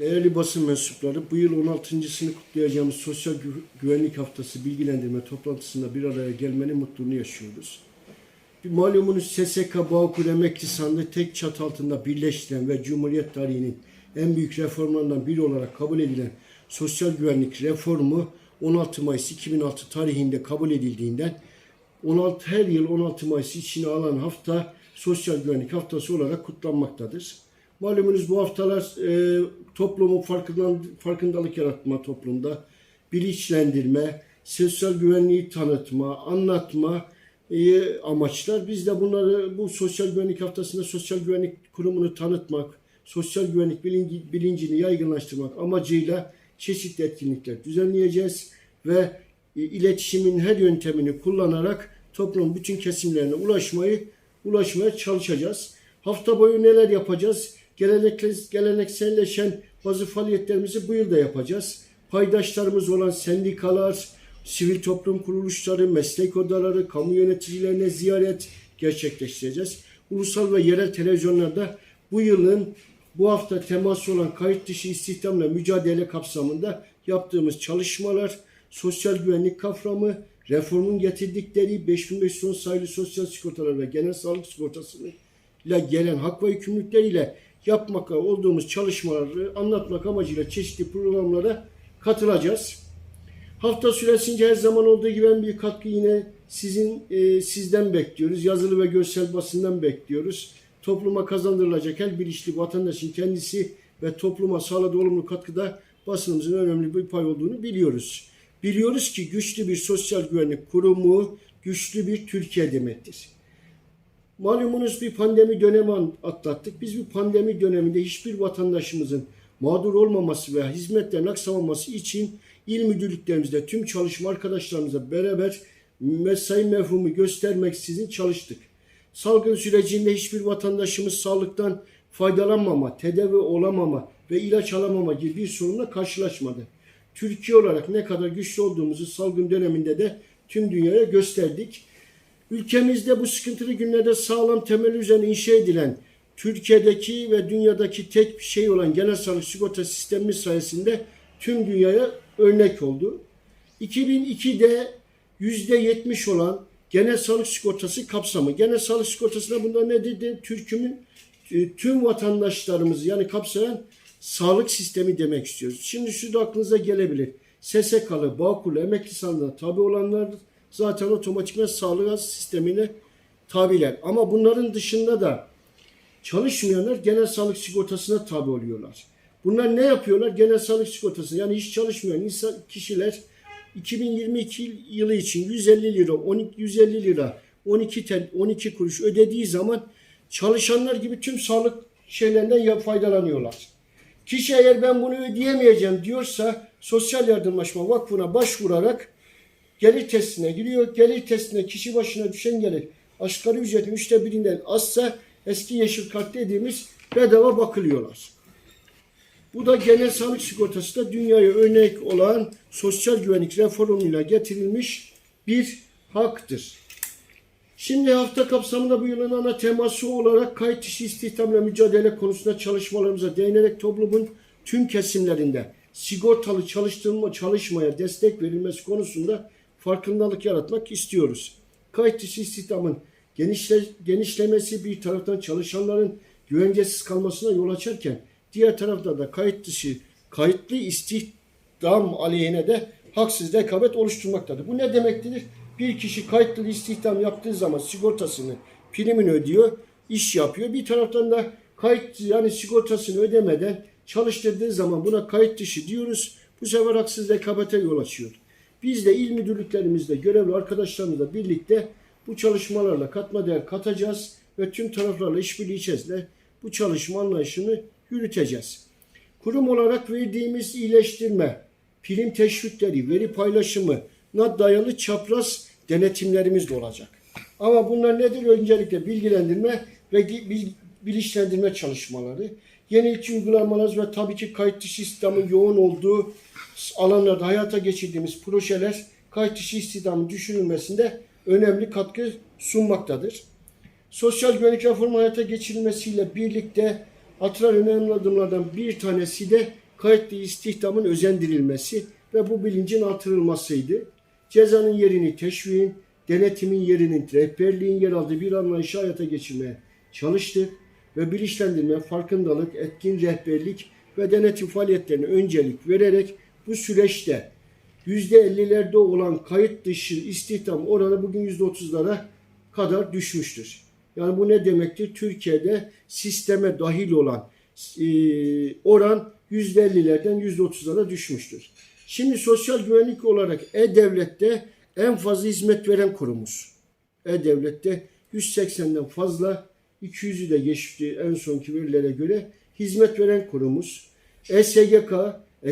Değerli basın mensupları, bu yıl 16.sını kutlayacağımız Sosyal Gü- Güvenlik Haftası bilgilendirme toplantısında bir araya gelmenin mutluluğunu yaşıyoruz. Bir malumunuz SSK Bağkur Emekli Sandığı tek çatı altında birleştiren ve Cumhuriyet tarihinin en büyük reformlarından biri olarak kabul edilen sosyal güvenlik reformu 16 Mayıs 2006 tarihinde kabul edildiğinden 16 her yıl 16 Mayıs içine alan hafta Sosyal Güvenlik Haftası olarak kutlanmaktadır. Malumunuz bu haftalar e, toplumun farkındalık yaratma toplumda, bilinçlendirme, sosyal güvenliği tanıtma, anlatma e, amaçlar. Biz de bunları bu Sosyal Güvenlik Haftası'nda Sosyal Güvenlik Kurumu'nu tanıtmak, sosyal güvenlik bilinci, bilincini yaygınlaştırmak amacıyla çeşitli etkinlikler düzenleyeceğiz ve e, iletişimin her yöntemini kullanarak toplumun bütün kesimlerine ulaşmayı ulaşmaya çalışacağız. Hafta boyu neler yapacağız? Gelenekselleşen bazı faaliyetlerimizi bu yıl da yapacağız. Paydaşlarımız olan sendikalar, sivil toplum kuruluşları, meslek odaları, kamu yöneticilerine ziyaret gerçekleştireceğiz. Ulusal ve yerel televizyonlarda bu yılın bu hafta teması olan kayıt dışı istihdamla mücadele kapsamında yaptığımız çalışmalar, sosyal güvenlik kavramı, reformun getirdikleri 5510 sayılı sosyal sigortalar ve genel sağlık sigortasını ile gelen hak ve yükümlülükleriyle yapmakta olduğumuz çalışmaları anlatmak amacıyla çeşitli programlara katılacağız. Hafta süresince her zaman olduğu gibi en büyük katkı yine sizin e, sizden bekliyoruz. Yazılı ve görsel basından bekliyoruz. Topluma kazandırılacak her bilinçli vatandaşın kendisi ve topluma sağladığı olumlu katkıda basınımızın önemli bir pay olduğunu biliyoruz. Biliyoruz ki güçlü bir sosyal güvenlik kurumu güçlü bir Türkiye demektir. Malumunuz bir pandemi dönemi atlattık. Biz bu pandemi döneminde hiçbir vatandaşımızın mağdur olmaması veya hizmetlerin aksamaması için il müdürlüklerimizde tüm çalışma arkadaşlarımızla beraber mesai mefhumu göstermeksizin çalıştık. Salgın sürecinde hiçbir vatandaşımız sağlıktan faydalanmama, tedavi olamama ve ilaç alamama gibi bir sorunla karşılaşmadı. Türkiye olarak ne kadar güçlü olduğumuzu salgın döneminde de tüm dünyaya gösterdik. Ülkemizde bu sıkıntılı günlerde sağlam temel üzerine inşa edilen Türkiye'deki ve dünyadaki tek bir şey olan genel sağlık sigorta sistemimiz sayesinde tüm dünyaya örnek oldu. 2002'de %70 olan genel sağlık sigortası kapsamı. Genel sağlık sigortasına bunlar ne dedi? Türk'ümün e, tüm vatandaşlarımızı yani kapsayan sağlık sistemi demek istiyoruz. Şimdi şu da aklınıza gelebilir. SSK'lı, Bağkur'lu, emekli sandığına tabi olanlar zaten otomatikman sağlık sistemine tabiler. Ama bunların dışında da çalışmayanlar genel sağlık sigortasına tabi oluyorlar. Bunlar ne yapıyorlar? Genel sağlık sigortası yani hiç çalışmayan insan kişiler 2022 yılı için 150 lira, 12 150 lira, 12 tel, 12 kuruş ödediği zaman çalışanlar gibi tüm sağlık şeylerinden ya- faydalanıyorlar. Kişi eğer ben bunu ödeyemeyeceğim diyorsa Sosyal Yardımlaşma Vakfı'na başvurarak gelir testine giriyor. Gelir testine kişi başına düşen gelir asgari ücretin üçte birinden azsa eski yeşil kart dediğimiz bedava bakılıyorlar. Bu da genel sağlık sigortası da dünyaya örnek olan sosyal güvenlik reformuyla getirilmiş bir haktır. Şimdi hafta kapsamında bu yılın ana teması olarak kayıt dışı istihdamla mücadele konusunda çalışmalarımıza değinerek toplumun tüm kesimlerinde sigortalı çalıştırma çalışmaya destek verilmesi konusunda farkındalık yaratmak istiyoruz. Kayıt istihdamın genişle, genişlemesi bir taraftan çalışanların güvencesiz kalmasına yol açarken diğer tarafta da kayıt dışı kayıtlı istihdam aleyhine de haksız rekabet oluşturmaktadır. Bu ne demektir? Bir kişi kayıtlı istihdam yaptığı zaman sigortasını, primini ödüyor, iş yapıyor. Bir taraftan da kayıt yani sigortasını ödemeden çalıştırdığı zaman buna kayıt dışı diyoruz. Bu sefer haksız rekabete yol açıyor. Biz de il müdürlüklerimizde görevli arkadaşlarımızla birlikte bu çalışmalarla katma değer katacağız ve tüm taraflarla işbirliği içerisinde bu çalışma anlayışını yürüteceğiz. Kurum olarak verdiğimiz iyileştirme, prim teşvikleri, veri paylaşımına dayalı çapraz denetimlerimiz de olacak. Ama bunlar nedir? Öncelikle bilgilendirme ve bil- bilinçlendirme çalışmaları, yenilikçi uygulamalar ve tabii ki kayıt dışı istihdamın yoğun olduğu alanlarda hayata geçirdiğimiz projeler kayıt dışı istihdamın düşürülmesinde önemli katkı sunmaktadır. Sosyal güvenlik reformu hayata geçirilmesiyle birlikte atılan önemli adımlardan bir tanesi de kayıtlı istihdamın özendirilmesi ve bu bilincin artırılmasıydı. Cezanın yerini teşviğin, denetimin yerinin rehberliğin yer aldığı bir anlayışı hayata geçirmeye çalıştık ve bilinçlendirme, farkındalık, etkin rehberlik ve denetim faaliyetlerine öncelik vererek bu süreçte %50'lerde olan kayıt dışı istihdam oranı bugün %30'lara kadar düşmüştür. Yani bu ne demektir? Türkiye'de sisteme dahil olan e, oran %50'lerden %30'lara düşmüştür. Şimdi sosyal güvenlik olarak E-Devlet'te en fazla hizmet veren kurumuz. E-Devlet'te 180'den fazla 200'ü de geçti en sonki verilere göre hizmet veren kurumuz. E-SGK,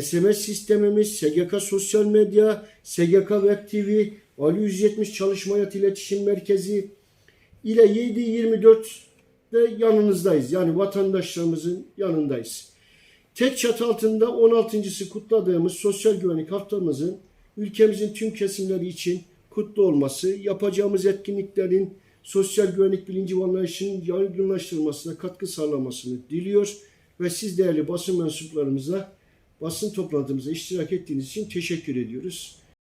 SMS sistemimiz, SGK Sosyal Medya, SGK Web TV, Ali 170 Çalışma Hayat İletişim Merkezi ile 7-24 de yanınızdayız. Yani vatandaşlarımızın yanındayız. Tek çatı altında 16.sı kutladığımız sosyal güvenlik haftamızın ülkemizin tüm kesimleri için kutlu olması, yapacağımız etkinliklerin sosyal güvenlik bilinci ve anlayışının yaygınlaştırılmasına katkı sağlamasını diliyor ve siz değerli basın mensuplarımıza basın toplantımıza iştirak ettiğiniz için teşekkür ediyoruz.